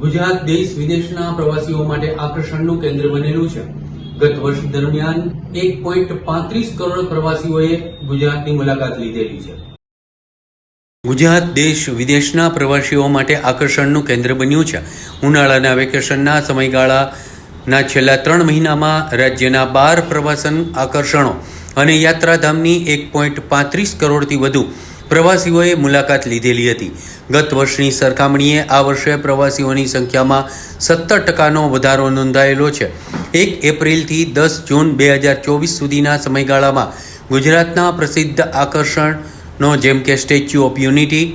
ગુજરાત દેશ વિદેશના પ્રવાસીઓ માટે આકર્ષણનું કેન્દ્ર બનેલું છે. ગત વર્ષ દરમિયાન એક પોઈન્ટ પાંત્રીસ કરોડ પ્રવાસીઓએ ગુજરાતની મુલાકાત લીધેલી છે. ગુજરાત દેશ વિદેશના પ્રવાસીઓ માટે આકર્ષણનું કેન્દ્ર બન્યું છે. ઉનાળાના વેકેશનના સમયગાળાના છેલ્લા ત્રણ મહિનામાં રાજ્યના બાર પ્રવાસન આકર્ષણો અને યાત્રાધામની એક પોઈન્ટ પાંત્રીસ કરોડથી વધુ પ્રવાસીઓએ મુલાકાત લીધેલી હતી. ગત વર્ષની સરખામણીએ આ વર્ષે પ્રવાસીઓની સંખ્યામાં સત્તર ટકાનો વધારો નોંધાયેલો છે. એક એપ્રિલથી દસ જૂન બે હજાર ચોવીસ સુધીના સમયગાળામાં ગુજરાતના પ્રસિદ્ધ આકર્ષણનો જેમ કે Statue of Unity,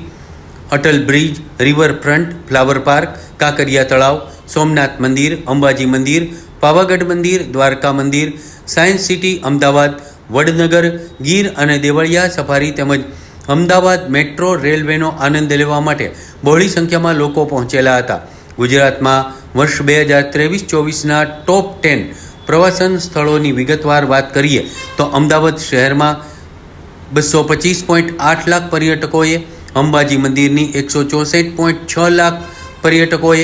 Atal Bridge, Riverfront, Flower Park, Kankaria તળાવ, સોમનાથ મંદિર, અંબાજી મંદિર, પાવાગઢ મંદિર, દ્વારકા મંદિર, સાયન્સ સિટી, અમદાવાદ, વડનગર, ગીર અને દેવળિયા સફારી તેમજ અમદાવાદ મેટ્રો રેલવેનો આનંદ લેવા માટે બહોળી સંખ્યામાં લોકો પહોંચેલા હતા. ગુજરાતમાં વર્ષ બે હજાર ત્રેવીસ ચોવીસના ટોપ ટેન પ્રવાસન સ્થળોની વિગતવાર વાત કરીએ તો અમદાવાદ શહેરમાં બસો પચીસ પોઈન્ટ આઠ લાખ પર્યટકોએ, અંબાજી મંદિરની એકસો ચોસઠ પોઈન્ટ છ લાખ પર્યટકોએ,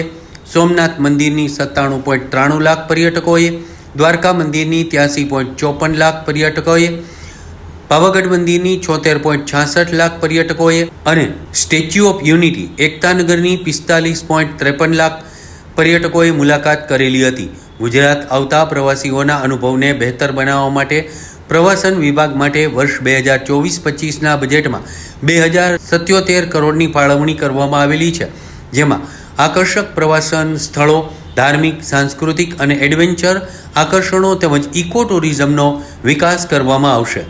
સોમનાથ મંદિરની સત્તાણું પોઈન્ટ ત્રાણું લાખ પર્યટકોએ, દ્વારકા મંદિરની ત્યાસી પોઈન્ટ ચોપન લાખ પર્યટકોએ પાવાગઢ મંદિરની છોતેર પોઈન્ટ છાસઠ લાખ પર્યટકોએ અને સ્ટેચ્યુ ઓફ યુનિટી એકતાનગરની પિસ્તાલીસ પોઈન્ટ ત્રેપન લાખ પર્યટકોએ મુલાકાત કરેલી હતી. ગુજરાત આવતા પ્રવાસીઓના અનુભવને બહેતર બનાવવા માટે પ્રવાસન વિભાગ માટે વર્ષ બે હજાર ચોવીસ પચીસના બજેટમાં બે હજાર સત્યોતેર કરોડની ફાળવણી કરવામાં આવેલી છે, જેમાં આકર્ષક પ્રવાસન સ્થળો, ધાર્મિક, સાંસ્કૃતિક અને એડવેન્ચર આકર્ષણો તેમજ ઇકો ટુરિઝમનો વિકાસ કરવામાં આવશે.